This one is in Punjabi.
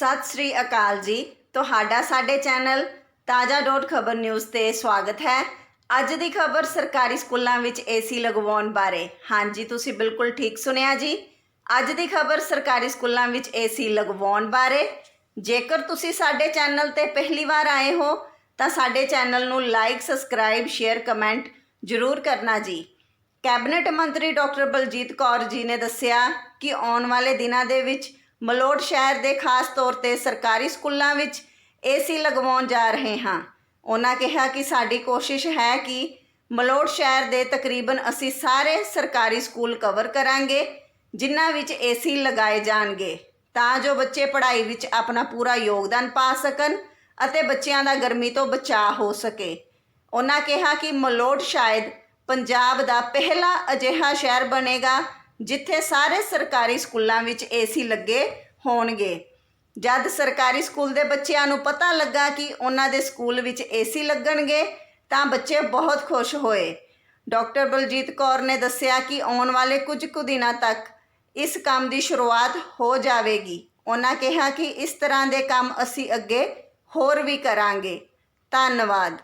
ਸਤਿ ਸ੍ਰੀ ਅਕਾਲ ਜੀ। ਤੁਹਾਡਾ ਸਾਡੇ ਚੈਨਲ ਤਾਜ਼ਾ ਡੋਟ ਖਬਰ ਨਿਊਜ਼ ਤੇ ਸਵਾਗਤ ਹੈ। ਅੱਜ ਦੀ ਖਬਰ ਸਰਕਾਰੀ ਸਕੂਲਾਂ ਵਿੱਚ ਏਸੀ ਲਗਵਾਉਣ ਬਾਰੇ। ਹਾਂਜੀ, ਤੁਸੀਂ ਬਿਲਕੁਲ ਠੀਕ ਸੁਣਿਆ ਜੀ। ਅੱਜ ਦੀ ਖਬਰ ਸਰਕਾਰੀ ਸਕੂਲਾਂ ਵਿੱਚ ਏਸੀ ਲਗਵਾਉਣ ਬਾਰੇ। ਜੇਕਰ ਤੁਸੀਂ ਸਾਡੇ ਚੈਨਲ ਤੇ ਪਹਿਲੀ ਵਾਰ ਆਏ ਹੋ, ਤਾਂ ਸਾਡੇ ਚੈਨਲ ਨੂੰ ਲਾਈਕ ਸਬਸਕ੍ਰਾਈਬ ਸ਼ੇਅਰ ਕਮੈਂਟ ਜ਼ਰੂਰ ਕਰਨਾ ਜੀ। ਕੈਬਨਿਟ ਮੰਤਰੀ ਡਾਕਟਰ ਬਲਜੀਤ ਕੌਰ ਜੀ ਨੇ ਦੱਸਿਆ ਕਿ ਆਉਣ ਵਾਲੇ ਦਿਨਾਂ ਦੇ ਵਿੱਚ ਮਲੋਟ ਸ਼ਹਿਰ ਦੇ ਖਾਸ ਤੌਰ ਤੇ ਸਰਕਾਰੀ ਸਕੂਲਾਂ ਵਿੱਚ ਏਸੀ ਲਗਵਾਉਣ ਜਾ ਰਹੇ ਹਾਂ। ਉਹਨਾਂ ਕਿਹਾ ਕਿ ਸਾਡੀ ਕੋਸ਼ਿਸ਼ ਹੈ ਕਿ ਮਲੋਟ ਸ਼ਹਿਰ ਦੇ ਤਕਰੀਬਨ ਅਸੀਂ ਸਾਰੇ ਸਰਕਾਰੀ ਸਕੂਲ ਕਵਰ ਕਰਾਂਗੇ, ਜਿਨ੍ਹਾਂ ਵਿੱਚ ਏਸੀ ਲਗਾਏ ਜਾਣਗੇ, ਤਾਂ ਜੋ ਬੱਚੇ ਪੜ੍ਹਾਈ ਵਿੱਚ ਆਪਣਾ ਪੂਰਾ ਯੋਗਦਾਨ ਪਾ ਸਕਣ ਅਤੇ ਬੱਚਿਆਂ ਦਾ ਗਰਮੀ ਤੋਂ ਬਚਾਅ ਹੋ ਸਕੇ। ਉਹਨਾਂ ਕਿਹਾ ਕਿ ਮਲੋਟ ਸ਼ਾਇਦ ਪੰਜਾਬ ਦਾ ਪਹਿਲਾ ਅਜਿਹਾ ਸ਼ਹਿਰ ਬਣੇਗਾ ਜਿੱਥੇ ਸਾਰੇ ਸਰਕਾਰੀ ਸਕੂਲਾਂ ਵਿੱਚ ਏਸੀ ਲੱਗੇ ਹੋਣਗੇ। ਜਦ ਸਰਕਾਰੀ ਸਕੂਲ ਦੇ ਬੱਚਿਆਂ ਨੂੰ ਪਤਾ ਲੱਗਾ ਕਿ ਉਹਨਾਂ ਦੇ ਸਕੂਲ ਵਿੱਚ ਏਸੀ ਲੱਗਣਗੇ, ਤਾਂ ਬੱਚੇ ਬਹੁਤ ਖੁਸ਼ ਹੋਏ। ਡਾਕਟਰ ਬਲਜੀਤ ਕੌਰ ਨੇ ਦੱਸਿਆ ਕਿ ਆਉਣ ਵਾਲੇ ਕੁਝ ਕੁ ਦਿਨਾਂ ਤੱਕ ਇਸ ਕੰਮ ਦੀ ਸ਼ੁਰੂਆਤ ਹੋ ਜਾਵੇਗੀ। ਉਹਨਾਂ ਕਿਹਾ ਕਿ ਇਸ ਤਰ੍ਹਾਂ ਦੇ ਕੰਮ ਅਸੀਂ ਅੱਗੇ ਹੋਰ ਵੀ ਕਰਾਂਗੇ। ਧੰਨਵਾਦ।